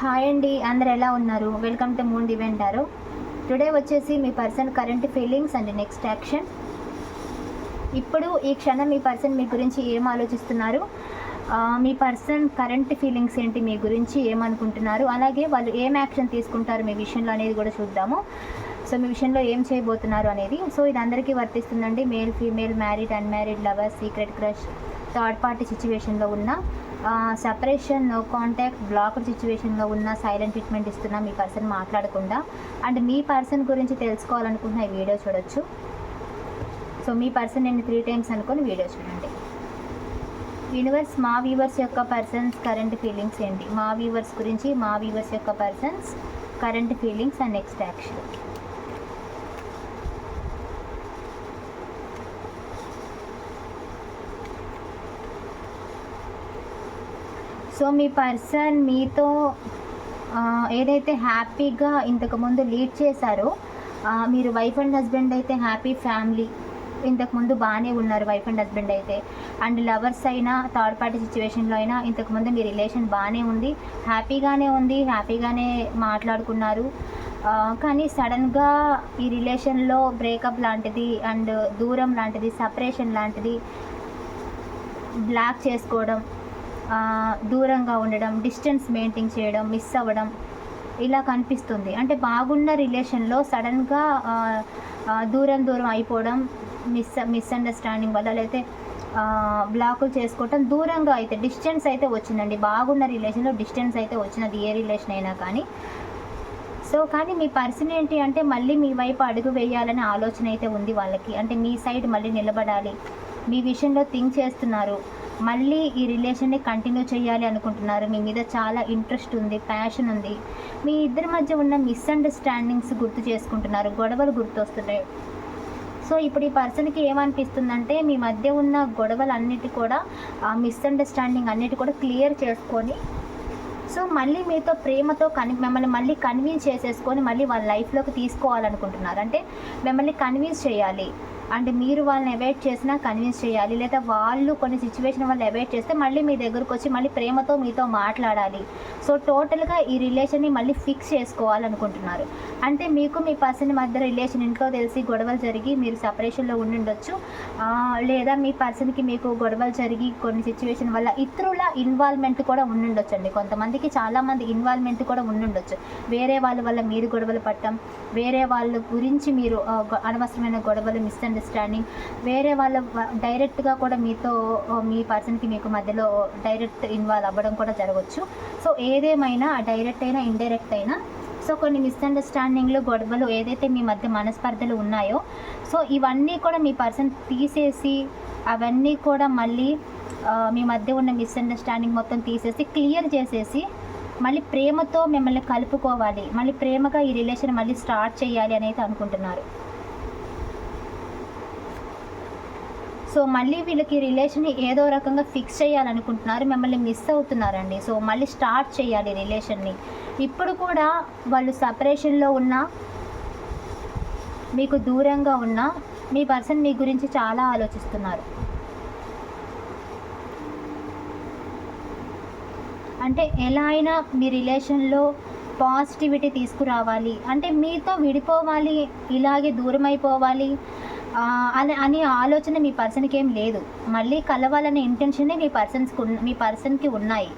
Hi అండి అందరు ఎలా ఉన్నారు? Welcome to Moon Divine Tarot today వచ్చేసి మీ person current feelings and next action ఇప్పుడు ఈ క్షణం మీ పర్సన్ మీ గురించి ఏం ఆలోచిస్తున్నారు? మీ పర్సన్ కరెంట్ ఫీలింగ్స్ ఏంటి? మీ గురించి ఏమనుకుంటున్నారు అలాగే వాళ్ళు ఏం యాక్షన్ తీసుకుంటారు? మీ విషయంలో అనేది కూడా చూద్దాము. సో మీ విషయంలో ఏం చేయబోతున్నారు అనేది. సో ఇది అందరికీ వర్తిస్తుందండి. Male female married unmarried lover secret crush third party సిచ్యువేషన్లో ఉన్న సపరేషన్ నో కాంటాక్ట్ బ్లాక్డ్ సిచ్యువేషన్లో ఉన్న సైలెంట్ ట్రీట్మెంట్ ఇస్తున్న మీ పర్సన్ మాట్లాడకుండా అండ్ మీ పర్సన్ గురించి తెలుసుకోవాలనుకుంటున్న ఈ వీడియో చూడొచ్చు. సో మీ పర్సన్ నేను త్రీ టైమ్స్ అనుకొని వీడియో చూడండి. యూనివర్స్ మా వ్యూవర్స్ యొక్క పర్సన్స్ కరెంట్ ఫీలింగ్స్ ఏంటి? మా వ్యూవర్స్ గురించి మా వ్యూవర్స్ యొక్క persons current feelings and next action so me person మీతో ఏదైతే హ్యాపీగా ఇంతకుముందు లీడ్ చేశారో మీరు వైఫ్ అండ్ హస్బెండ్ అయితే హ్యాపీ ఫ్యామిలీ ఇంతకుముందు బాగానే ఉన్నారు వైఫ్ అండ్ హస్బెండ్ అయితే. అండ్ లవర్స్ అయినా థర్డ్ పార్టీ సిచ్యువేషన్లో అయినా ఇంతకుముందు మీ రిలేషన్ బాగానే ఉంది హ్యాపీగానే ఉంది హ్యాపీగానే మాట్లాడుకున్నారు. కానీ సడన్గా ఈ రిలేషన్లో బ్రేకప్ లాంటిది అండ్ దూరం లాంటిది సపరేషన్ లాంటిది బ్లాక్ చేసుకోవడం దూరంగా ఉండడం డిస్టెన్స్ మెయింటైన్ చేయడం మిస్ అవ్వడం ఇలా కనిపిస్తుంది. అంటే బాగున్న రిలేషన్లో సడన్గా దూరం దూరం అయిపోవడం మిస్ మిస్అండర్స్టాండింగ్ వల్ల లేకపోతే బ్లాకులు చేసుకోవటం దూరంగా అయితే డిస్టెన్స్ అయితే వచ్చిందండి. బాగున్న రిలేషన్లో డిస్టెన్స్ అయితే వచ్చినది ఏ రిలేషన్ అయినా కానీ. సో కానీ మీ పర్సన్ ఏంటి అంటే మళ్ళీ మీ వైపు అడుగు వేయాలనే ఆలోచన అయితే ఉంది వాళ్ళకి. అంటే మీ సైడ్ మళ్ళీ నిలబడాలి. మీ విషయంలో థింక్ చేస్తున్నారు. మళ్ళీ ఈ రిలేషన్ని కంటిన్యూ చేయాలి అనుకుంటున్నారు. మీ మీద చాలా ఇంట్రెస్ట్ ఉంది ప్యాషన్ ఉంది. మీ ఇద్దరి మధ్య ఉన్న మిస్అండర్స్టాండింగ్స్ గుర్తు చేసుకుంటున్నారు గొడవలు గుర్తొస్తున్నాయి. సో ఇప్పుడు ఈ పర్సన్కి ఏమనిపిస్తుందంటే మీ మధ్య ఉన్న గొడవలు అన్నిటి కూడా ఆ మిస్అండర్స్టాండింగ్ అన్నిటి కూడా క్లియర్ చేసుకొని సో మళ్ళీ మీతో ప్రేమతో కన్ మిమ్మల్ని మళ్ళీ కన్విన్స్ చేసేసుకొని మళ్ళీ వాళ్ళ లైఫ్లోకి తీసుకోవాలనుకుంటున్నారు. అంటే మిమ్మల్ని కన్విన్స్ చేయాలి. అంటే మీరు వాళ్ళని అవాయిడ్ చేసినా కన్విన్స్ చేయాలి. లేదా వాళ్ళు కొన్ని సిచ్యువేషన్ వల్ల అవాయిడ్ చేస్తే మళ్ళీ మీ దగ్గరకు వచ్చి మళ్ళీ ప్రేమతో మీతో మాట్లాడాలి. సో టోటల్గా ఈ రిలేషన్ని మళ్ళీ ఫిక్స్ చేసుకోవాలనుకుంటున్నారు. అంటే మీకు మీ పర్సన్ మధ్య రిలేషన్ ఇంట్లో తెలిసి గొడవలు జరిగి మీరు సపరేషన్లో ఉండుండొచ్చు. లేదా మీ పర్సన్కి మీకు గొడవలు జరిగి కొన్ని సిచ్యువేషన్ వల్ల ఇతరుల ఇన్వాల్వ్మెంట్ కూడా ఉండుండొచ్చు అండి కొంతమందికి చాలామంది ఇన్వాల్వ్మెంట్ కూడా ఉండుండొచ్చు. వేరే వాళ్ళ వల్ల మీరు గొడవలు పట్టడం వేరే వాళ్ళ గురించి మీరు అనవసరమైన గొడవలు అనవసరమైన గొడవలు అండర్స్టాండింగ్ వేరే వాళ్ళ డైరెక్ట్గా కూడా మీతో మీ పర్సన్కి మీకు మధ్యలో డైరెక్ట్ ఇన్వాల్వ్ అవ్వడం కూడా జరగవచ్చు సో ఏదేమైనా డైరెక్ట్ అయినా ఇండైరెక్ట్ అయినా సో కొన్ని మిస్అండర్స్టాండింగ్లు గొడవలు ఏదైతే మీ మధ్య మనస్పర్ధలు ఉన్నాయో సో ఇవన్నీ కూడా మీ పర్సన్ తీసేసి అవన్నీ కూడా మళ్ళీ మీ మధ్య ఉన్న మిస్అండర్స్టాండింగ్ మొత్తం తీసేసి క్లియర్ చేసేసి మళ్ళీ ప్రేమతో మిమ్మల్ని కలుపుకోవాలి. మళ్ళీ ప్రేమగా ఈ రిలేషన్ మళ్ళీ స్టార్ట్ చేయాలి అని అయితే అనుకుంటున్నారు. సో మళ్ళీ వీళ్ళకి రిలేషన్ ఏదో రకంగా ఫిక్స్ చేయాలనుకుంటున్నారు మిమ్మల్ని మిస్ అవుతున్నారండి. సో మళ్ళీ స్టార్ట్ చేయాలి రిలేషన్ని ఇప్పుడు కూడా వాళ్ళు సపరేషన్లో ఉన్నా మీకు దూరంగా ఉన్నా మీ పర్సన్ మీ గురించి చాలా ఆలోచిస్తున్నారు. అంటే ఎలా అయినా మీ రిలేషన్లో పాజిటివిటీ తీసుకురావాలి. అంటే మీతో విడిపోవాలి ఇలాగే దూరం అయిపోవాలి అని అని ఆలోచన మీ పర్సన్కి ఏం లేదు. మళ్ళీ కలవాలనే ఇంటెన్షనే మీ పర్సన్స్కి మీ పర్సన్కి ఉన్నాయి.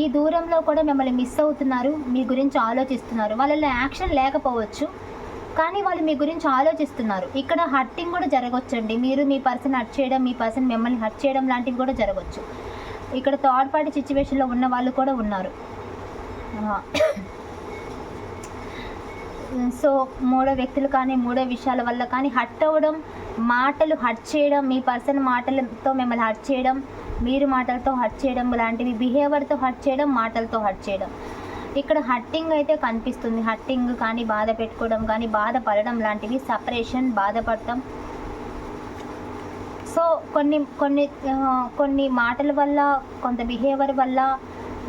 ఈ దూరంలో కూడా మిమ్మల్ని మిస్ అవుతున్నారు మీ గురించి ఆలోచిస్తున్నారు. వాళ్ళలో యాక్షన్ లేకపోవచ్చు కానీ వాళ్ళు మీ గురించి ఆలోచిస్తున్నారు. ఇక్కడ హర్టింగ్ కూడా జరగవచ్చండి మీరు మీ పర్సన్ హర్ట్ చేయడం మీ పర్సన్ మిమ్మల్ని హర్ట్ చేయడం లాంటివి కూడా జరగవచ్చు ఇక్కడ థర్డ్ పార్టీ సిచ్యువేషన్లో ఉన్న వాళ్ళు కూడా ఉన్నారు. సో మూడో వ్యక్తులు కానీ మూడో విషయాల వల్ల కానీ హర్ట్ అవ్వడం మాటలు హర్ట్ చేయడం మీ పర్సన్ మాటలతో మిమ్మల్ని హర్ట్ చేయడం మీరు మాటలతో హర్ట్ చేయడం లాంటివి బిహేవియర్తో హర్ట్ చేయడం మాటలతో హర్ట్ చేయడం. ఇక్కడ హట్టింగ్ అయితే కనిపిస్తుంది. హట్టింగ్ కానీ బాధ పెట్టుకోవడం కానీ బాధపడడం లాంటివి సపరేషన్ బాధపడటం. సో కొన్ని కొన్ని కొన్ని మాటల వల్ల కొంత బిహేవియర్ వల్ల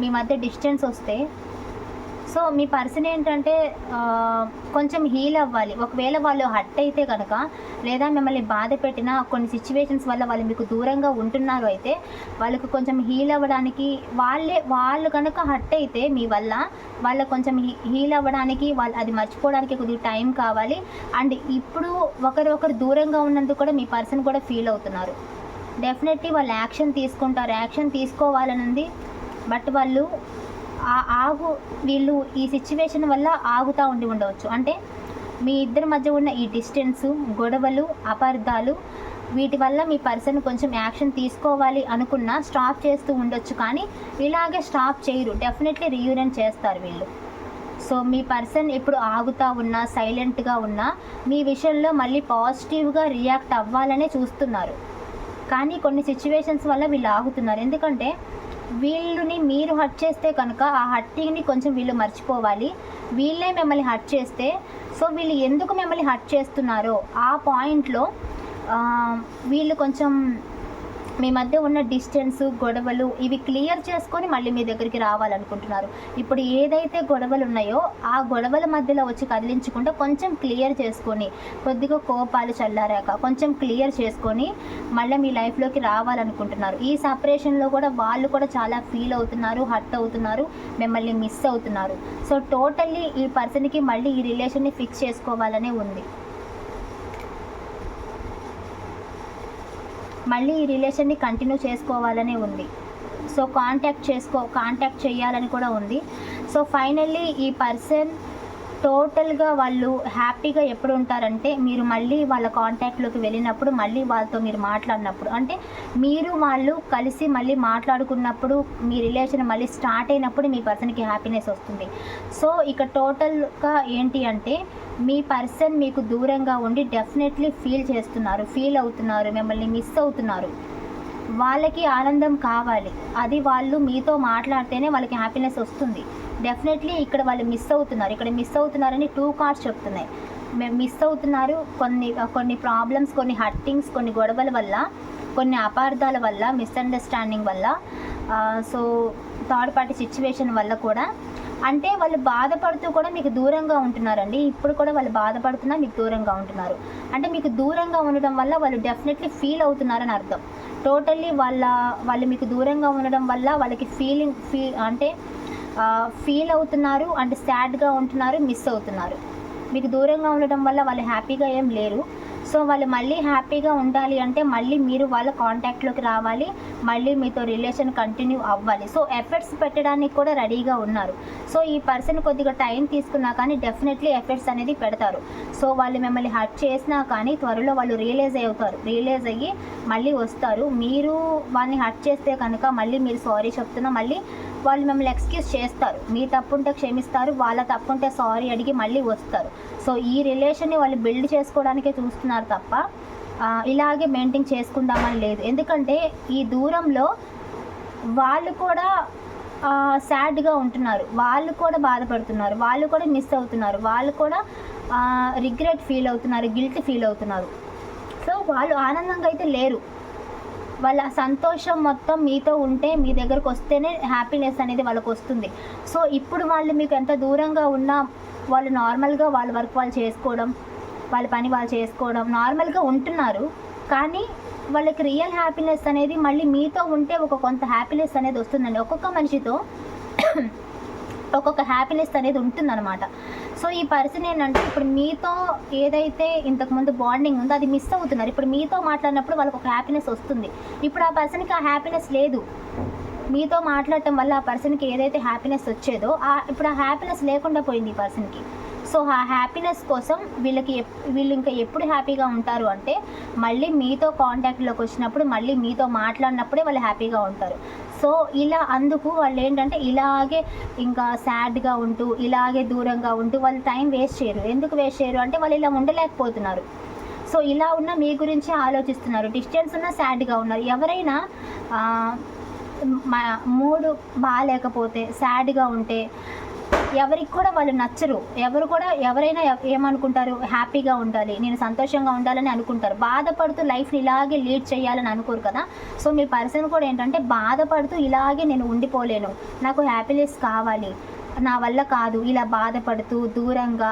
మీ మధ్య డిస్టెన్స్ వస్తే సో మీ పర్సన్ ఏంటంటే కొంచెం హీల్ అవ్వాలి. ఒకవేళ వాళ్ళు హట్ అయితే కనుక లేదా మిమ్మల్ని బాధ పెట్టిన కొన్ని సిచ్యువేషన్స్ వల్ల వాళ్ళు మీకు దూరంగా ఉంటున్నారు అయితే వాళ్ళకు కొంచెం హీల్ అవ్వడానికి వాళ్ళే వాళ్ళు కనుక హట్ అయితే మీ వల్ల వాళ్ళ కొంచెం హీల్ అవ్వడానికి వాళ్ళు అది మర్చిపోవడానికి కొద్దిగా టైం కావాలి. అండ్ ఇప్పుడు ఒకరు దూరంగా ఉన్నందుకు కూడా మీ పర్సన్ కూడా ఫీల్ అవుతున్నారు. డెఫినెట్లీ వాళ్ళు యాక్షన్ తీసుకుంటారు. యాక్షన్ తీసుకోవాలనుంది బట్ వాళ్ళు ఆ ఆగు వీళ్ళు ఈ సిచ్యువేషన్ వల్ల ఆగుతూ ఉండి ఉండవచ్చు. అంటే మీ ఇద్దరి మధ్య ఉన్న ఈ డిస్టెన్స్ గొడవలు అపార్థాలు వీటి వల్ల మీ పర్సన్ కొంచెం యాక్షన్ తీసుకోవాలి అనుకున్నా స్టాప్ చేస్తూ ఉండొచ్చు కానీ ఇలాగే స్టాప్ చేయరు. డెఫినెట్లీ రీయూనియన్ చేస్తారు వీళ్ళు. సో మీ పర్సన్ ఇప్పుడు ఆగుతా ఉన్నా సైలెంట్గా ఉన్నా మీ విషయంలో మళ్ళీ పాజిటివ్గా రియాక్ట్ అవ్వాలనే చూస్తున్నారు. కానీ కొన్ని సిచ్యువేషన్స్ వల్ల వీళ్ళు ఆగుతున్నారు. ఎందుకంటే వీళ్ళని మీరు హట్ చేస్తే కనుక ఆ హట్టింగ్ని కొంచెం వీళ్ళు మర్చిపోవాలి. వీళ్ళే మిమ్మల్ని హట్ చేస్తే సో వీళ్ళు ఎందుకు మిమ్మల్ని హట్ చేస్తున్నారో ఆ పాయింట్లో వీళ్ళు కొంచెం మీ మధ్య ఉన్న డిస్టెన్స్ గొడవలు ఇవి క్లియర్ చేసుకొని మళ్ళీ మీ దగ్గరికి రావాలనుకుంటున్నారు. ఇప్పుడు ఏదైతే గొడవలు ఉన్నాయో ఆ గొడవల మధ్యలో వచ్చి కదిలించకుండా కొంచెం క్లియర్ చేసుకొని కొద్దిగా కోపాలు చల్లారాక కొంచెం క్లియర్ చేసుకొని మళ్ళీ మీ లైఫ్లోకి రావాలనుకుంటున్నారు. ఈ సపరేషన్లో కూడా వాళ్ళు కూడా చాలా ఫీల్ అవుతున్నారు హర్ట్ అవుతున్నారు మిమ్మల్ని మిస్ అవుతున్నారు. సో టోటల్లీ ఈ పర్సన్కి మళ్ళీ ఈ రిలేషన్ని ఫిక్స్ చేసుకోవాలనే ఉంది. మళ్ళీ ఈ రిలేషన్ని కంటిన్యూ చేసుకోవాలనే ఉంది. సో కాంటాక్ట్ చేసుకో కాంటాక్ట్ చేయాలని కూడా ఉంది. సో ఫైనల్లీ ఈ పర్సన్ టోటల్గా వాళ్ళు హ్యాపీగా ఎప్పుడు ఉంటారంటే మీరు మళ్ళీ వాళ్ళ కాంటాక్ట్లోకి వెళ్ళినప్పుడు మళ్ళీ వాళ్ళతో మీరు మాట్లాడినప్పుడు. అంటే మీరు వాళ్ళు కలిసి మళ్ళీ మాట్లాడుకున్నప్పుడు మీ రిలేషన్ మళ్ళీ స్టార్ట్ అయినప్పుడు మీ పర్సన్కి హ్యాపీనెస్ వస్తుంది. సో ఇక టోటల్గా ఏంటి అంటే మీ పర్సన్ మీకు దూరంగా ఉండి డెఫినెట్లీ ఫీల్ చేస్తున్నారు ఫీల్ అవుతున్నారు మిమ్మల్ని మిస్ అవుతున్నారు. వాళ్ళకి ఆనందం కావాలి. అది వాళ్ళు మీతో మాట్లాడితేనే వాళ్ళకి హ్యాపీనెస్ వస్తుంది. డెఫినెట్లీ ఇక్కడ వాళ్ళు మిస్ అవుతున్నారు. ఇక్కడ మిస్ అవుతున్నారని టూ కార్డ్స్ చెప్తున్నాయి. మేము మిస్ అవుతున్నారు కొన్ని కొన్ని ప్రాబ్లమ్స్ కొన్ని హట్టింగ్స్ కొన్ని గొడవల వల్ల కొన్ని అపార్థాల వల్ల మిస్అండర్స్టాండింగ్ వల్ల సో థర్డ్ పార్టీ సిచ్యువేషన్ వల్ల కూడా అంటే వాళ్ళు బాధపడుతూ కూడా మీకు దూరంగా ఉంటున్నారండి. ఇప్పుడు కూడా వాళ్ళు బాధపడుతున్నా మీకు దూరంగా ఉంటున్నారు. అంటే మీకు దూరంగా ఉండడం వల్ల వాళ్ళు డెఫినెట్లీ ఫీల్ అవుతున్నారని అర్థం. టోటల్లీ వాళ్ళ వాళ్ళు మీకు దూరంగా ఉండడం వల్ల వాళ్ళకి ఫీలింగ్ ఫీ అంటే ఫీల్ అవుతున్నారు అండ్ సాడ్గా ఉంటున్నారు మిస్ అవుతున్నారు. మీకు దూరంగా ఉండడం వల్ల వాళ్ళు హ్యాపీగా ఏం లేరు. సో వాళ్ళు మళ్ళీ హ్యాపీగా ఉండాలి అంటే మళ్ళీ మీరు వాళ్ళ కాంటాక్ట్లోకి రావాలి మళ్ళీ మీతో రిలేషన్ కంటిన్యూ అవ్వాలి. సో ఎఫర్ట్స్ పెట్టడానికి కూడా రెడీగా ఉన్నారు. సో ఈ పర్సన్ కొద్దిగా టైం తీసుకున్నా కానీ డెఫినెట్లీ ఎఫర్ట్స్ అనేది పెడతారు. సో వాళ్ళు మిమ్మల్ని హర్ట్ చేసినా కానీ త్వరలో వాళ్ళు రియలైజ్ అవుతారు. రియలైజ్ అయ్యి మళ్ళీ వస్తారు. మీరు వాళ్ళని హర్ట్ చేస్తే కనుక మళ్ళీ మీరు సారీ చెప్తున్నా మళ్ళీ వాళ్ళు మిమ్మల్ని ఎక్స్క్యూజ్ చేస్తారు. మీ తప్పుంటే క్షమిస్తారు వాళ్ళ తప్పుంటే సారీ అడిగి మళ్ళీ వస్తారు. సో ఈ రిలేషన్ని వాళ్ళు బిల్డ్ చేసుకోవడానికే చూస్తున్నారు తప్ప ఇలాగే మెయింటైన్ చేసుకుందామని లేదు. ఎందుకంటే ఈ దూరంలో వాళ్ళు కూడా సాడ్గా ఉంటున్నారు. వాళ్ళు కూడా బాధపడుతున్నారు. వాళ్ళు కూడా మిస్ అవుతున్నారు. వాళ్ళు కూడా రిగ్రెట్ ఫీల్ అవుతున్నారు గిల్ట్ ఫీల్ అవుతున్నారు. సో వాళ్ళు ఆనందంగా అయితే లేరు. వాళ్ళ సంతోషం మొత్తం మీతో ఉంటే మీ దగ్గరకు వస్తేనే హ్యాపీనెస్ అనేది వాళ్ళకి వస్తుంది. సో ఇప్పుడు వాళ్ళు మీకు ఎంత దూరంగా ఉన్నా వాళ్ళు నార్మల్గా వాళ్ళ వర్క్ వాళ్ళు చేసుకోవడం వాళ్ళ పని వాళ్ళు చేసుకోవడం నార్మల్గా ఉంటున్నారు. కానీ వాళ్ళకి రియల్ హ్యాపీనెస్ అనేది మళ్ళీ మీతో ఉంటే ఒక కొంత హ్యాపీనెస్ అనేది వస్తుందండి. ఒక్కొక్క మనిషితో ఒక్కొక్క హ్యాపీనెస్ అనేది ఉంటుందన్నమాట. సో ఈ పర్సన్ ఏంటంటే ఇప్పుడు మీతో ఏదైతే ఇంతకుముందు బాండింగ్ ఉందో అది మిస్ అవుతున్నారు. ఇప్పుడు మీతో మాట్లాడినప్పుడు వాళ్ళకి ఒక హ్యాపీనెస్ వస్తుంది. ఇప్పుడు ఆ పర్సన్కి ఆ హ్యాపీనెస్ లేదు. మీతో మాట్లాడటం వల్ల ఆ పర్సన్కి ఏదైతే హ్యాపీనెస్ వచ్చేదో ఆ ఇప్పుడు ఆ హ్యాపీనెస్ లేకుండా పోయింది ఈ పర్సన్కి సో ఆ హ్యాపీనెస్ కోసం వీళ్ళకి వీళ్ళు ఇంకా ఎప్పుడు హ్యాపీగా ఉంటారు అంటే మళ్ళీ మీతో కాంటాక్ట్లోకి వచ్చినప్పుడు మళ్ళీ మీతో మాట్లాడినప్పుడే వాళ్ళు హ్యాపీగా ఉంటారు. సో ఇలా అందుకు వాళ్ళు ఏంటంటే ఇలాగే ఇంకా సాడ్గా ఉంటూ ఇలాగే దూరంగా ఉంటూ వాళ్ళు టైం వేస్ట్ చేయరు. ఎందుకు వేస్ట్ చేయరు అంటే వాళ్ళు ఇలా ఉండలేకపోతున్నారు. సో ఇలా ఉన్న మీ గురించి ఆలోచిస్తున్నారు. డిస్టెన్స్ ఉన్న సాడ్గా ఉన్నారు. ఎవరైనా మూడు బాగాలేకపోతే సాడ్గా ఉంటే ఎవరికి కూడా వాళ్ళు నచ్చరు. ఎవరు కూడా ఎవరైనా ఏమనుకుంటారు? హ్యాపీగా ఉండాలి. నేను సంతోషంగా ఉండాలని అనుకుంటారు. బాధపడుతూ లైఫ్ని ఇలాగే లీడ్ చేయాలని అనుకోరు కదా? సో మీ పర్సన్ కూడా ఏంటంటే బాధపడుతూ ఇలాగే నేను ఉండిపోలేను. నాకు హ్యాపీనెస్ కావాలి. నా వల్ల కాదు. ఇలా బాధపడుతూ దూరంగా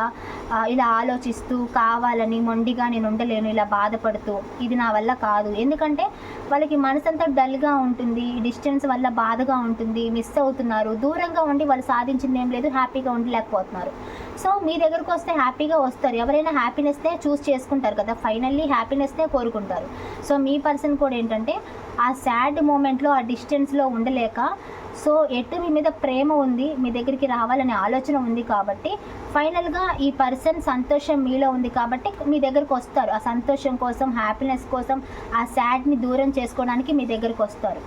ఇలా ఆలోచిస్తూ కావాలని మొండిగా నేను ఉండలేను ఇలా బాధపడుతూ. ఇది నా వల్ల కాదు. ఎందుకంటే వాళ్ళకి మనసంతా డల్గా ఉంటుంది డిస్టెన్స్ వల్ల బాధగా ఉంటుంది మిస్ అవుతున్నారు. దూరంగా ఉండి వాళ్ళు సాధించింది ఏం లేదు హ్యాపీగా ఉండలేకపోతున్నారు సో మీ దగ్గరకు వస్తే హ్యాపీగా వస్తారు. ఎవరైనా హ్యాపీనెస్నే చూస్ చేసుకుంటారు కదా ఫైనల్లీ హ్యాపీనెస్నే కోరుకుంటారు. సో మీ పర్సన్ కూడా ఏంటంటే ఆ సాడ్ మూమెంట్లో ఆ డిస్టెన్స్లో ఉండలేక సో ఎటు మీ మీద ప్రేమ ఉంది మీ దగ్గరికి రావాలనే ఆలోచన ఉంది కాబట్టి ఫైనల్గా ఈ పర్సన్ సంతోషం మీలో ఉంది కాబట్టి మీ దగ్గరకు వస్తారు. ఆ సంతోషం కోసం హ్యాపీనెస్ కోసం ఆ శాడ్ని దూరం చేసుకోవడానికి మీ దగ్గరకు వస్తారు.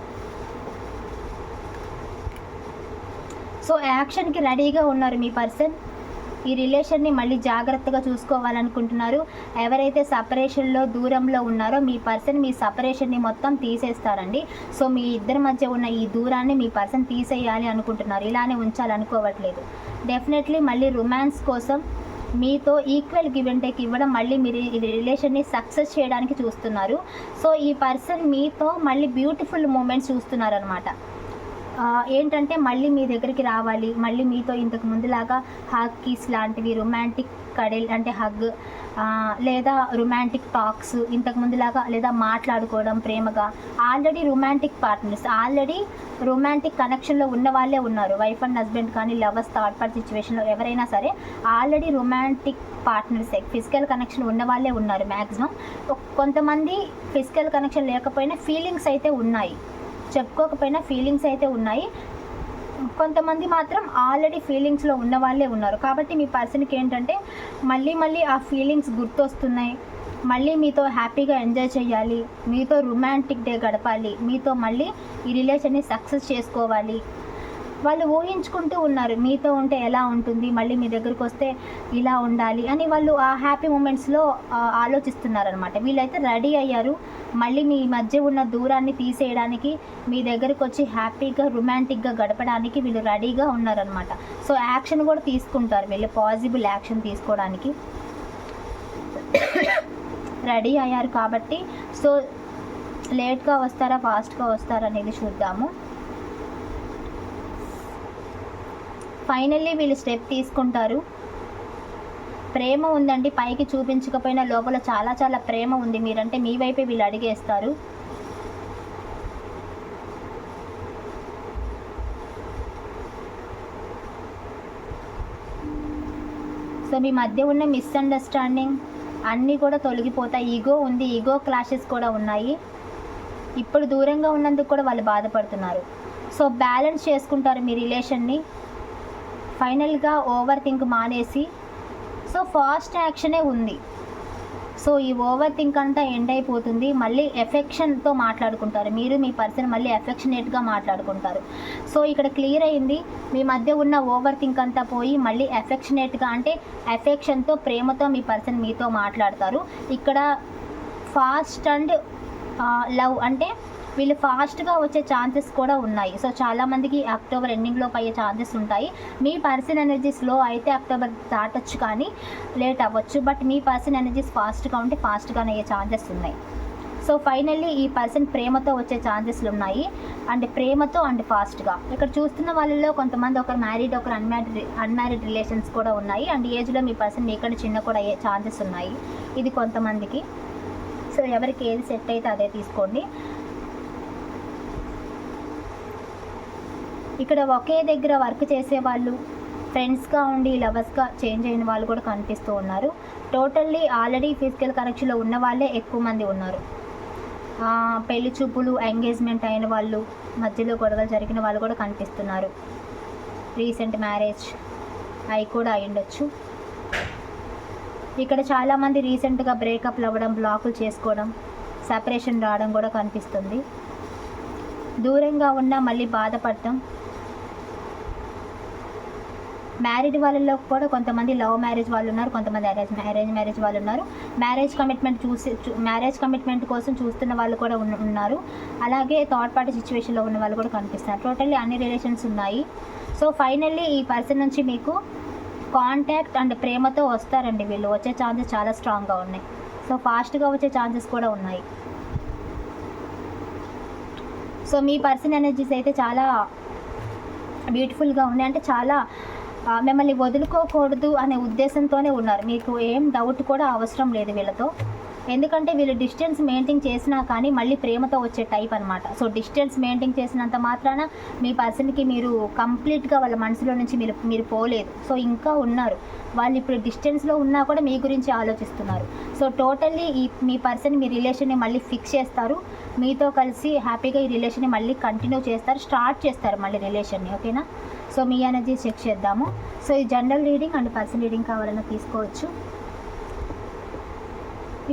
సో యాక్షన్కి రెడీగా ఉన్నారు మీ పర్సన్ ఈ రిలేషన్ని మళ్ళీ జాగ్రత్తగా చూసుకోవాలనుకుంటున్నారు. ఎవరైతే సపరేషన్లో దూరంలో ఉన్నారో మీ పర్సన్ మీ సపరేషన్ని మొత్తం తీసేస్తారండి. సో మీ ఇద్దరి మధ్య ఉన్న ఈ దూరాన్ని మీ పర్సన్ తీసేయాలి అనుకుంటున్నారు. ఇలానే ఉంచాలనుకోవట్లేదు. డెఫినెట్లీ మళ్ళీ రొమాన్స్ కోసం మీతో ఈక్వల్ గివ్ అండ్ టేక్ ఇవ్వడం మళ్ళీ మీరు ఈ రిలేషన్ని సక్సెస్ చేయడానికి చూస్తున్నారు. సో ఈ పర్సన్ మీతో మళ్ళీ బ్యూటిఫుల్ మూమెంట్స్ చూస్తున్నారు అనమాట ఏంటంటే మళ్ళీ మీ దగ్గరికి రావాలి. మళ్ళీ మీతో ఇంతకు ముందులాగా హగ్ కిస్ లాంటివి రొమాంటిక్ కడెల్ అంటే హగ్ లేదా రొమాంటిక్ టాక్స్ ఇంతకు ముందులాగా లేదా మాట్లాడుకోవడం ప్రేమగా. Already romantic partners already romantic కనెక్షన్లో ఉన్న వాళ్ళే ఉన్నారు. వైఫ్ అండ్ హస్బెండ్ కానీ లవర్స్ థర్డ్ పార్టీ సిచ్యువేషన్లో ఎవరైనా సరే already romantic partners physical connection ఉన్న వాళ్ళే ఉన్నారు మ్యాక్సిమం కొంతమంది ఫిజికల్ కనెక్షన్ లేకపోయినా ఫీలింగ్స్ అయితే ఉన్నాయి. చెప్పుకోకపోయినా ఫీలింగ్స్ అయితే ఉన్నాయి. కొంతమంది మాత్రం ఆల్రెడీ ఫీలింగ్స్లో ఉన్న వాళ్ళే ఉన్నారు. కాబట్టి మీ పర్సన్కి ఏంటంటే మళ్ళీ మళ్ళీ ఆ ఫీలింగ్స్ గుర్తొస్తున్నాయి. మళ్ళీ మీతో హ్యాపీగా ఎంజాయ్ చేయాలి. మీతో రొమాంటిక్ డే గడపాలి. మీతో మళ్ళీ ఈ రిలేషన్ని సక్సెస్ చేసుకోవాలి. వాళ్ళు ఊహించుకుంటూ ఉన్నారు మీతో ఉంటే ఎలా ఉంటుంది? మళ్ళీ మీ దగ్గరికి వస్తే ఇలా ఉండాలి అని వాళ్ళు ఆ హ్యాపీ మూమెంట్స్లో ఆలోచిస్తున్నారనమాట వీళ్ళైతే రెడీ అయ్యారు. మళ్ళీ మీ మధ్య ఉన్న దూరాన్ని తీసేయడానికి మీ దగ్గరకు వచ్చి హ్యాపీగా రొమాంటిక్గా గడపడానికి వీళ్ళు రెడీగా ఉన్నారనమాట సో యాక్షన్ కూడా తీసుకుంటారు. వీళ్ళు పాజిబుల్ యాక్షన్ తీసుకోవడానికి. రెడీ అయ్యారు కాబట్టి సో లేట్గా వస్తారా ఫాస్ట్గా వస్తారా అనేది చూద్దాము. ఫైనల్లీ వీళ్ళు స్టెప్ తీసుకుంటారు. ప్రేమ ఉందండి పైకి చూపించకపోయినా లోపల చాలా చాలా ప్రేమ ఉంది. మీరంటే మీ వైపే వీళ్ళు అడిగేస్తారు. సో మీ మధ్య ఉన్న మిస్అండర్స్టాండింగ్ అన్నీ కూడా తొలగిపోతాయి. ఈగో ఉంది ఈగో క్లాషెస్ కూడా ఉన్నాయి. ఇప్పుడు దూరంగా ఉన్నందుకు కూడా వాళ్ళు బాధపడుతున్నారు. సో బ్యాలెన్స్ చేసుకుంటారు మీ రిలేషన్ని. ఫైనల్గా ఓవర్ థింక్ మానేసి సో ఫాస్ట్ యాక్షనే ఉంది. సో ఈ ఓవర్ థింక్ అంతా ఎండ్ అయిపోతుంది. మళ్ళీ ఎఫెక్షన్తో మాట్లాడుకుంటారు. మీరు మీ పర్సన్ మళ్ళీ ఎఫెక్షనేట్గా మాట్లాడుకుంటారు. సో ఇక్కడ క్లియర్ అయింది. మీ మధ్య ఉన్న ఓవర్ థింక్ అంతా పోయి మళ్ళీ ఎఫెక్షనేట్గా అంటే ఎఫెక్షన్తో ప్రేమతో మీ పర్సన్ మీతో మాట్లాడతారు. ఇక్కడ ఫాస్ట్ అండ్ లవ్ అంటే వీళ్ళు ఫాస్ట్గా వచ్చే ఛాన్సెస్ కూడా ఉన్నాయి. సో చాలామందికి అక్టోబర్ ఎండింగ్లోపు అయ్యే ఛాన్సెస్ ఉంటాయి. మీ పర్సన్ ఎనర్జీ స్లో అయితే అక్టోబర్ దాటొచ్చు కానీ లేట్ అవ్వచ్చు. బట్ మీ పర్సన్ ఎనర్జీస్ ఫాస్ట్గా ఉంటే ఫాస్ట్గానే అయ్యే ఛాన్సెస్ ఉన్నాయి. సో ఫైనల్లీ ఈ పర్సన్ ప్రేమతో వచ్చే ఛాన్సెస్లు ఉన్నాయి. అండ్ ప్రేమతో అండ్ ఫాస్ట్గా. ఇక్కడ చూస్తున్న వాళ్ళలో కొంతమంది ఒకరు మ్యారీడ్ ఒకరు అన్మ్యారీడ్ అన్మ్యారీడ్ రిలేషన్స్ కూడా ఉన్నాయి. అండ్ ఏజ్లో మీ పర్సన్ మీకంటే చిన్న కూడా అయ్యే ఛాన్సెస్ ఉన్నాయి. ఇది కొంతమందికి. సో ఎవరికి ఏది సెట్ అయితే అదే తీసుకోండి. ఇక్కడ ఒకే దగ్గర వర్క్ చేసే వాళ్ళు ఫ్రెండ్స్గా ఉండి లవర్స్గా చేంజ్ అయిన వాళ్ళు కూడా కనిపిస్తూ ఉన్నారు. టోటల్లీ ఆల్రెడీ ఫిజికల్ కనెక్షన్లో ఉన్న వాళ్ళే ఎక్కువ మంది ఉన్నారు. పెళ్ళి చూపులు ఎంగేజ్మెంట్ అయిన వాళ్ళు మధ్యలో గొడవలు జరిగిన వాళ్ళు కూడా కనిపిస్తున్నారు. రీసెంట్ మ్యారేజ్ అవి కూడా అయ్యుండొచ్చు. ఇక్కడ చాలామంది రీసెంట్గా బ్రేకప్లు అవ్వడం బ్లాకులు చేసుకోవడం సపరేషన్ రావడం కూడా కనిపిస్తుంది. దూరంగా ఉన్న మళ్ళీ బాధపడటం మ్యారీడ్ వాళ్ళలో కూడా కొంతమంది లవ్ మ్యారేజ్ వాళ్ళు ఉన్నారు కొంతమంది అరేంజ్ అరేంజ్ మ్యారేజ్ వాళ్ళు ఉన్నారు. మ్యారేజ్ కమిట్మెంట్ చూసి మ్యారేజ్ కమిట్మెంట్ కోసం చూస్తున్న వాళ్ళు కూడా ఉన్నారు. అలాగే థర్డ్ పార్టీ సిచ్యువేషన్లో ఉన్న వాళ్ళు కూడా కనిపిస్తారు టోటల్లీ అన్ని రిలేషన్స్ ఉన్నాయి. సో ఫైనల్లీ ఈ పర్సన్ నుంచి మీకు కాంటాక్ట్ అండ్ ప్రేమతో వస్తారండి వీళ్ళు. వచ్చే ఛాన్సెస్ చాలా స్ట్రాంగ్గా ఉన్నాయి. సో ఫాస్ట్గా వచ్చే ఛాన్సెస్ కూడా ఉన్నాయి. సో మీ పర్సన్ ఎనర్జీస్ అయితే చాలా బ్యూటిఫుల్గా ఉన్నాయి. అంటే చాలా మిమ్మల్ని వదులుకోకూడదు అనే ఉద్దేశంతోనే ఉన్నారు. మీకు ఏం డౌట్ కూడా అవసరం లేదు వీళ్ళతో. ఎందుకంటే వీళ్ళు డిస్టెన్స్ మెయింటైన్ చేసినా కానీ మళ్ళీ ప్రేమతో వచ్చే టైప్ అనమాట సో డిస్టెన్స్ మెయింటైన్ చేసినంత మాత్రాన మీ పర్సన్కి మీరు కంప్లీట్గా వాళ్ళ మనసులో నుంచి మీరు మీరు పోలేదు. సో ఇంకా ఉన్నారు. వాళ్ళు ఇప్పుడు డిస్టెన్స్లో ఉన్నా కూడా మీ గురించి ఆలోచిస్తున్నారు. సో టోటల్లీ ఈ మీ పర్సన్ మీ రిలేషన్ని మళ్ళీ ఫిక్స్ చేస్తారు. మీతో కలిసి హ్యాపీగా ఈ రిలేషన్ని మళ్ళీ కంటిన్యూ చేస్తారు. స్టార్ట్ చేస్తారు మళ్ళీ రిలేషన్ని ఓకేనా సో మీ ఎనర్జీ చెక్ చేద్దాము. సో ఈ general reading and person reading కావాలన్నా తీసుకోవచ్చు.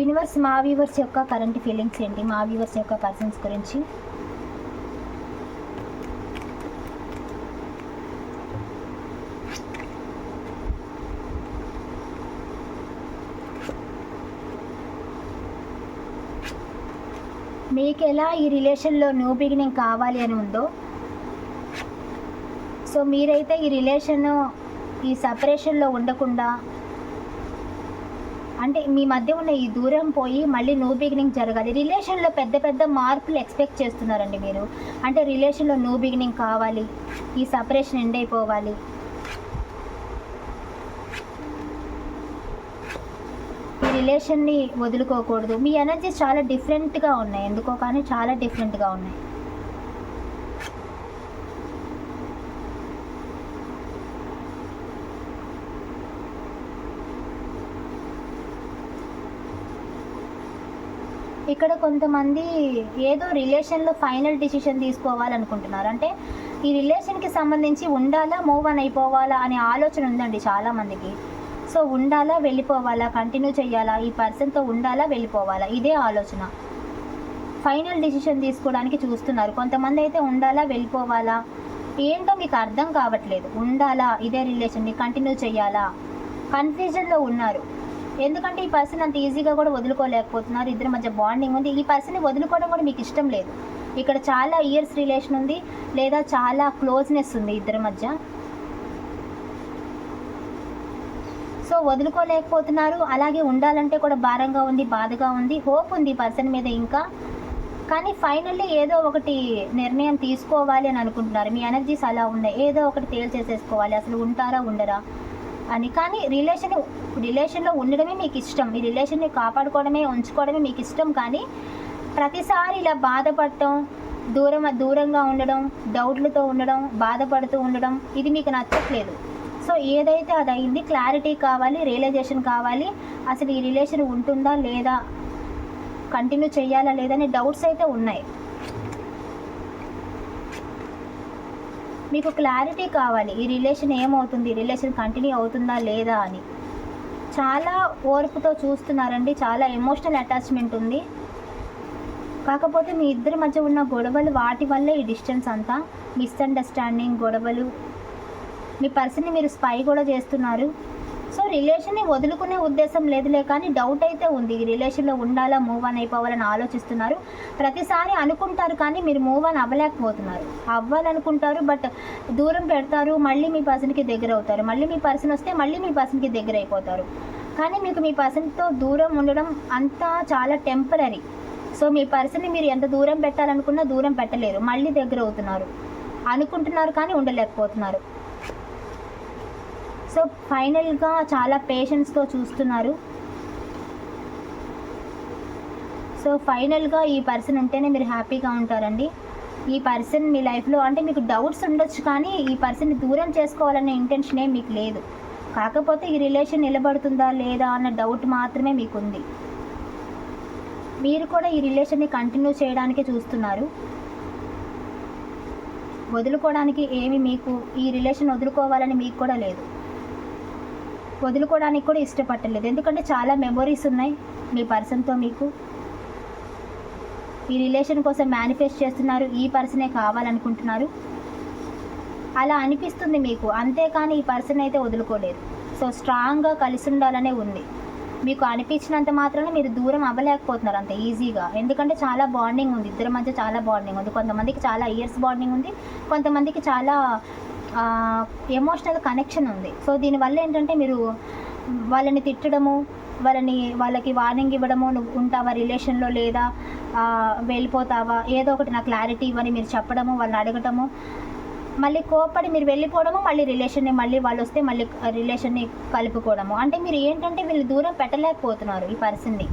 యూనివర్స్ మా వ్యూవర్స్ యొక్క కరెంట్ ఫీలింగ్స్ ఏంటి? మా వ్యూవర్స్ యొక్క పర్సన్స్ గురించి. మీకు ఎలా ఈ రిలేషన్లో న్యూ బిగినింగ్ కావాలి అని ఉందో సో మీరైతే ఈ రిలేషన్ ఈ సపరేషన్లో ఉండకుండా అంటే మీ మధ్య ఉన్న ఈ దూరం పోయి మళ్ళీ న్యూ బిగినింగ్ జరగాలి. రిలేషన్లో పెద్ద పెద్ద మార్పులు ఎక్స్పెక్ట్ చేస్తున్నారండి మీరు. అంటే రిలేషన్లో న్యూ బిగినింగ్ కావాలి ఈ సపరేషన్ ఎండ్ అయిపోవాలి. ఈ రిలేషన్ని వదులుకోకూడదు. మీ ఎనర్జీస్ చాలా డిఫరెంట్గా ఉన్నాయి. ఎందుకో కానీ చాలా డిఫరెంట్గా ఉన్నాయి. ఇక్కడ కొంతమంది ఏదో రిలేషన్లో ఫైనల్ డిసిషన్ తీసుకోవాలనుకుంటున్నారు. అంటే ఈ రిలేషన్కి సంబంధించి ఉండాలా మూవ్ అని అయిపోవాలా అనే ఆలోచన ఉందండి చాలామందికి. సో ఉండాలా వెళ్ళిపోవాలా కంటిన్యూ చేయాలా ఈ పర్సన్తో ఉండాలా వెళ్ళిపోవాలా ఇదే ఆలోచన. ఫైనల్ డిసిషన్ తీసుకోవడానికి చూస్తున్నారు. కొంతమంది అయితే ఉండాలా వెళ్ళిపోవాలా ఏంటో మీకు అర్థం కావట్లేదు. ఉండాలా ఇదే రిలేషన్ని కంటిన్యూ చేయాలా? కన్ఫ్యూజన్లో ఉన్నారు. ఎందుకంటే ఈ పర్సన్ అంత ఈజీగా కూడా వదులుకోలేకపోతున్నారు. ఇద్దరి మధ్య బాండింగ్ ఉంది. ఈ పర్సన్ని వదులుకోవడం కూడా మీకు ఇష్టం లేదు. ఇక్కడ చాలా ఇయర్స్ రిలేషన్ ఉంది. లేదా చాలా క్లోజ్నెస్ ఉంది ఇద్దరి మధ్య. సో వదులుకోలేకపోతున్నారు. అలాగే ఉండాలంటే కూడా భారంగా ఉంది బాధగా ఉంది హోప్ ఉంది ఈ పర్సన్ మీద ఇంకా. కానీ ఫైనల్లీ ఏదో ఒకటి నిర్ణయం తీసుకోవాలి అని అనుకుంటున్నారు. మీ ఎనర్జీస్ అలా ఉన్నాయి. ఏదో ఒకటి తేల్చేసేసుకోవాలి. అసలు ఉంటారా ఉండరా? అని. కానీ రిలేషన్ రిలేషన్లో ఉండడమే మీకు ఇష్టం. మీ రిలేషన్ని కాపాడుకోవడమే ఉంచుకోవడమే మీకు ఇష్టం. కానీ ప్రతిసారి ఇలా బాధపడటం దూరం దూరంగా ఉండడం డౌట్లతో ఉండడం బాధపడుతూ ఉండడం ఇది మీకు నచ్చట్లేదు. సో ఏదైతే అది అయింది క్లారిటీ కావాలి రియలైజేషన్ కావాలి అసలు ఈ రిలేషన్ ఉంటుందా లేదా కంటిన్యూ చేయాలా లేదని డౌట్స్ అయితే ఉన్నాయి. మీకు క్లారిటీ కావాలి. ఈ రిలేషన్ ఏమవుతుంది? రిలేషన్ కంటిన్యూ అవుతుందా లేదా అని. చాలా ఓర్పుతో చూస్తున్నారండి. చాలా ఎమోషనల్ అటాచ్మెంట్ ఉంది. కాకపోతే మీ ఇద్దరి మధ్య ఉన్న గొడవలు వాటి వల్లే ఈ డిస్టెన్స్ అంతా. మిస్అండర్స్టాండింగ్ గొడవలు. మీ పర్సన్ని మీరు స్పై కూడా చేస్తున్నారు. సో రిలేషన్ని వదులుకునే ఉద్దేశం లేదులే కానీ డౌట్ అయితే ఉంది. ఈ రిలేషన్లో ఉండాలా మూవ్ ఆన్ అయిపోవాలని ఆలోచిస్తున్నారు. ప్రతిసారి అనుకుంటారు కానీ మీరు మూవ్ ఆన్ అవ్వలేకపోతున్నారు. అవ్వాలనుకుంటారు బట్ దూరం పెడతారు మళ్ళీ మీ పర్సన్కి దగ్గర అవుతారు. మళ్ళీ మీ పర్సన్ వస్తే మళ్ళీ మీ పర్సన్కి దగ్గర అయిపోతారు. కానీ మీకు మీ పర్సన్తో దూరం ఉండడం అంతా చాలా టెంపరీ సో మీ పర్సన్ని మీరు ఎంత దూరం పెట్టాలనుకున్నా దూరం పెట్టలేరు. మళ్ళీ దగ్గర అవుతున్నారు. అనుకుంటున్నారు కానీ ఉండలేకపోతున్నారు. సో ఫైనల్గా చాలా పేషెన్స్తో చూస్తున్నారు. సో ఫైనల్గా ఈ పర్సన్ ఉంటేనే మీరు హ్యాపీగా ఉంటారండి. ఈ పర్సన్ మీ లైఫ్లో అంటే మీకు డౌట్స్ ఉండొచ్చు కానీ ఈ పర్సన్ని దూరం చేసుకోవాలనే ఇంటెన్షన్ ఏం మీకు లేదు. కాకపోతే ఈ రిలేషన్ నిలబడుతుందా లేదా అన్న డౌట్ మాత్రమే మీకుంది. మీరు కూడా ఈ రిలేషన్ని కంటిన్యూ చేయడానికి చూస్తున్నారు. వదులుకోవడానికి ఏమి మీకు ఈ రిలేషన్ వదులుకోవాలని మీకు కూడా లేదు. వదులుకోవడానికి కూడా ఇష్టపడలేదు ఎందుకంటే చాలా మెమొరీస్ ఉన్నాయి మీ పర్సన్తో మీకు. ఈ రిలేషన్ కోసం మేనిఫెస్ట్ చేస్తున్నారు. ఈ పర్సనే కావాలనుకుంటున్నారు. అలా అనిపిస్తుంది మీకు. అంతేకాని ఈ పర్సన్ అయితే వదులుకోలేదు. సో స్ట్రాంగ్గా కలిసి ఉండాలనే ఉంది. మీకు అనిపించినంత మాత్రమే మీరు దూరం అవ్వలేకపోతున్నారు అంత ఈజీగా ఎందుకంటే చాలా బాండింగ్ ఉంది. ఇద్దరి మధ్య చాలా బాండింగ్ ఉంది. కొంతమందికి చాలా ఇయర్స్ బాండింగ్ ఉంది. కొంతమందికి చాలా ఎమోషనల్ కనెక్షన్ ఉంది. సో దీనివల్ల ఏంటంటే మీరు వాళ్ళని తిట్టడము వాళ్ళని వాళ్ళకి వార్నింగ్ ఇవ్వడము నువ్వు ఉంటావా రిలేషన్లో లేదా వెళ్ళిపోతావా ఏదో ఒకటి నా క్లారిటీ ఇవ్వని మీరు చెప్పడము వాళ్ళని అడగటము మళ్ళీ కోపడి మీరు వెళ్ళిపోవడము మళ్ళీ రిలేషన్ని మళ్ళీ వాళ్ళు వస్తే మళ్ళీ రిలేషన్ని కలుపుకోవడము. అంటే మీరు ఏంటంటే వీళ్ళు దూరం పెట్టలేకపోతున్నారు ఈ పర్సన్ని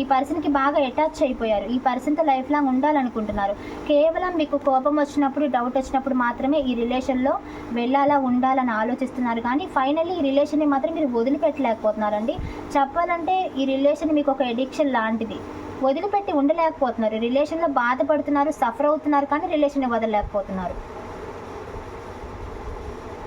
ఈ పర్సన్కి బాగా అటాచ్ అయిపోయారు. ఈ పర్సన్తో లైఫ్ లాంగ్ ఉండాలనుకుంటున్నారు. కేవలం మీకు కోపం వచ్చినప్పుడు డౌట్ వచ్చినప్పుడు మాత్రమే ఈ రిలేషన్లో వెళ్ళాలా ఉండాలని ఆలోచిస్తున్నారు. కానీ ఫైనల్లీ ఈ రిలేషన్ని మాత్రం మీరు వదిలిపెట్టలేకపోతున్నారండి. చెప్పాలంటే ఈ రిలేషన్ మీకు ఒక ఎడిక్షన్ లాంటిది. వదిలిపెట్టి ఉండలేకపోతున్నారు. రిలేషన్లో బాధపడుతున్నారు సఫర్ అవుతున్నారు కానీ రిలేషన్ వదలలేకపోతున్నారు.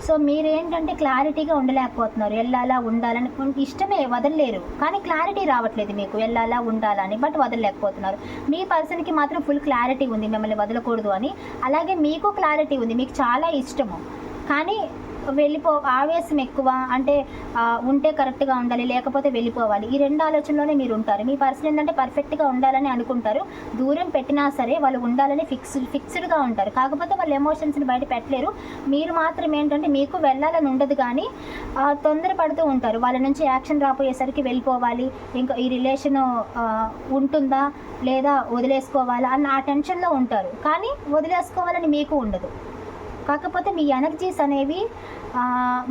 సో మీరేంటంటే క్లారిటీగా ఉండలేకపోతున్నారు. వెళ్ళాలా ఉండాలని ఉం- ఇష్టమే వదలలేరు. కానీ క్లారిటీ రావట్లేదు మీకు. వెళ్ళాలా ఉండాలని బట్ వదలలేకపోతున్నారు. మీ పర్సన్కి మాత్రం ఫుల్ క్లారిటీ ఉంది. మిమ్మల్ని వదలకూడదు అని. అలాగే మీకు క్లారిటీ ఉంది. మీకు చాలా ఇష్టము. కానీ వెళ్ళిపో ఆవేశం ఎక్కువ అంటే ఉంటే కరెక్ట్గా ఉండాలి లేకపోతే వెళ్ళిపోవాలి. ఈ రెండు ఆలోచనలోనే మీరు ఉంటారు. మీ పర్సన్ ఏంటంటే పర్ఫెక్ట్గా ఉండాలని అనుకుంటారు. దూరం పెట్టినా సరే వాళ్ళు ఉండాలని ఫిక్స్ ఫిక్స్డ్గా ఉంటారు. కాకపోతే వాళ్ళ ఎమోషన్స్ని బయట పెట్టలేరు. మీరు మాత్రం ఏంటంటే మీకు వెళ్ళాలని ఉండదు కానీ తొందరపడుతూ ఉంటారు. వాళ్ళ నుంచి యాక్షన్ రాపోయేసరికి వెళ్ళిపోవాలి. ఇంకా ఈ రిలేషన్ ఉంటుందా లేదా వదిలేసుకోవాలా అన్న ఆ టెన్షన్లో ఉంటారు. కానీ వదిలేసుకోవాలని మీకు ఉండదు. కాకపోతే మీ ఎనర్జీస్ అనేవి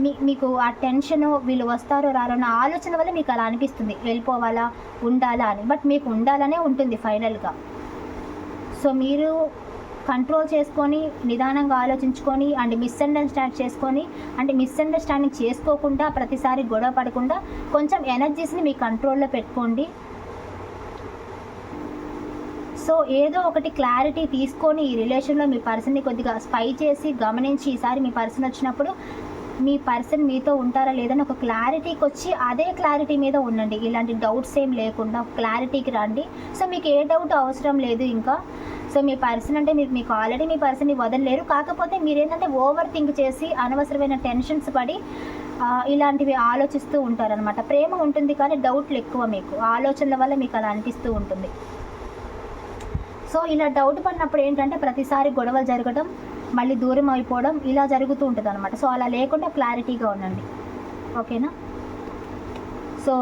మీ మీకు ఆ టెన్షన్ వీళ్ళు వస్తారో రారో అన్న ఆలోచన వల్ల మీకు అలా అనిపిస్తుంది. వెళ్ళిపోవాలా ఉండాలా అని. బట్ మీకు ఉండాలనే ఉంటుంది ఫైనల్గా సో మీరు కంట్రోల్ చేసుకొని నిదానంగా ఆలోచించుకొని అండ్ మిస్అండర్స్టాండ్ చేసుకొని అంటే మిస్అండర్స్టాండింగ్ చేసుకోకుండా ప్రతిసారి గొడవ పడకుండా కొంచెం ఎనర్జీస్ని మీ కంట్రోల్లో పెట్టుకోండి. సో ఏదో ఒకటి క్లారిటీ తీసుకొని ఈ రిలేషన్లో మీ పర్సన్ని కొద్దిగా స్పై చేసి గమనించి ఈసారి మీ పర్సన్ వచ్చినప్పుడు మీ పర్సన్ మీతో ఉంటారా లేదని ఒక క్లారిటీకి వచ్చి అదే క్లారిటీ మీద ఉండండి. ఇలాంటి డౌట్స్ ఏం లేకుండా క్లారిటీకి రండి. సో మీకు ఏ డౌట్ అవసరం లేదు ఇంకా. సో మీ పర్సన్ అంటే మీరు మీకు ఆల్రెడీ మీ పర్సన్ని వదలలేరు. కాకపోతే మీరు ఏంటంటే ఓవర్ థింక్ చేసి అనవసరమైన టెన్షన్స్ పడి ఇలాంటివి ఆలోచిస్తూ ఉంటారనమాట ప్రేమ ఉంటుంది కానీ డౌట్లు ఎక్కువ మీకు. ఆలోచనల వల్ల మీకు అలా అనిపిస్తూ ఉంటుంది. సో ఇలా డౌట్ పడినప్పుడు ఏంటంటే ప్రతిసారి గొడవలు జరగడం మళ్ళీ దూరం అయిపోవడం ఇలా జరుగుతూ ఉంటుంది అనమాట సో అలా లేకుండా క్లారిటీగా ఉండండి. ఓకేనా? సో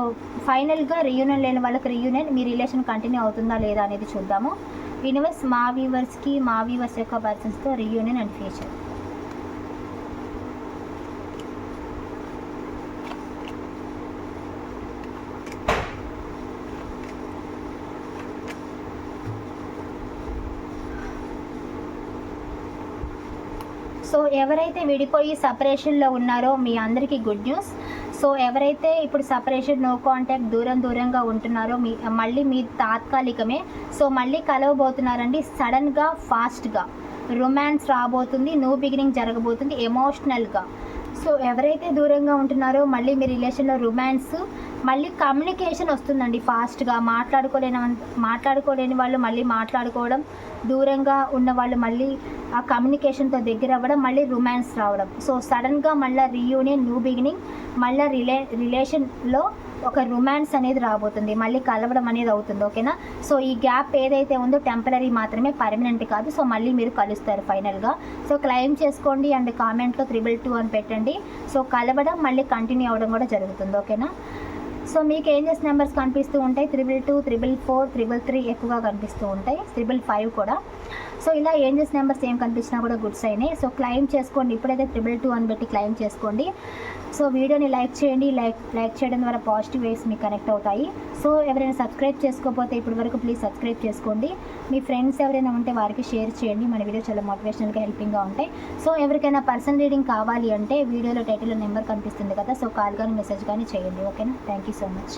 ఫైనల్గా రీయూనియన్ లేని వాళ్ళకి రీయూనియన్ మీ రిలేషన్ కంటిన్యూ అవుతుందా లేదా అనేది చూద్దాము. యూనివర్స్ మా వ్యూవర్స్కి మా వ్యూవర్స్ యొక్క పర్సన్స్తో రీయూనియన్ అండ్ ఫ్యూచర్ సో ఎవరైతే విడిపోయి సపరేషన్లో ఉన్నారో మీ అందరికీ గుడ్ న్యూస్ సో ఎవరైతే ఇప్పుడు సపరేషన్ నో కాంటాక్ట్ దూరం దూరంగా ఉంటున్నారో మీ మళ్ళీ మీ తాత్కాలికమే. సో మళ్ళీ కలవబోతున్నారండి సడన్గా ఫాస్ట్గా రొమాన్స్ రాబోతుంది నో బిగినింగ్ జరగబోతుంది ఎమోషనల్గా సో ఎవరైతే దూరంగా ఉంటున్నారో మళ్ళీ మీ రిలేషన్లో రొమాన్స్ మళ్ళీ కమ్యూనికేషన్ వస్తుందండి ఫాస్ట్గా మాట్లాడుకోలేని మాట్లాడుకోలేని వాళ్ళు మళ్ళీ మాట్లాడుకోవడం దూరంగా ఉన్న వాళ్ళు మళ్ళీ ఆ కమ్యూనికేషన్తో దగ్గర అవ్వడం మళ్ళీ రొమాన్స్ రావడం. సో సడన్గా మళ్ళీ రీయూనియన్ న్యూ బిగినింగ్ మళ్ళీ రిలే రిలేషన్లో ఒక రొమాన్స్ అనేది రాబోతుంది. మళ్ళీ కలవడం అనేది అవుతుంది ఓకేనా సో ఈ గ్యాప్ ఏదైతే ఉందో టెంపరీ మాత్రమే పర్మనెంట్ కాదు. సో మళ్ళీ మీరు కలుస్తారు ఫైనల్గా సో క్లెయిమ్ చేసుకోండి అండ్ కామెంట్లో త్రిబుల్ టూ అని పెట్టండి. సో కలవడం మళ్ళీ కంటిన్యూ అవ్వడం కూడా జరుగుతుంది ఓకేనా సో మీకు ఏంజెస్ నెంబర్స్ కనిపిస్తూ ఉంటాయి? Triple two triple four triple three ఎక్కువగా కనిపిస్తూ ఉంటాయి. త్రిబుల్ ఫైవ్ కూడా. సో ఇలా ఏంజెస్ నెంబర్స్ ఏం కనిపించినా కూడా గుడ్స్ అయినాయి సో క్లెయిమ్ చేసుకోండి. ఇప్పుడైతే త్రిబుల్ టూ అని పెట్టి క్లెయిమ్ చేసుకోండి. సో వీడియోని లైక్ చేయండి లైక్ లైక్ చేయడం ద్వారా పాజిటివ్ వేవ్స్ మీకు కనెక్ట్ అవుతాయి. సో ఎవరైనా సబ్స్క్రైబ్ చేసుకోకపోతే ఇప్పటి వరకు ప్లీజ్ సబ్స్క్రైబ్ చేసుకోండి. మీ ఫ్రెండ్స్ ఎవరైనా ఉంటే వారికి షేర్ చేయండి. మన వీడియో చాలా మోటివేషనల్గా హెల్పింగ్గా ఉంటాయి. సో ఎవరికైనా పర్సన్ రీడింగ్ కావాలి అంటే వీడియోలో టైటిల్లో నెంబర్ కనిపిస్తుంది కదా సో కాల్ కానీ మెసేజ్ కానీ చేయండి. ఓకేనా? Thank you so much.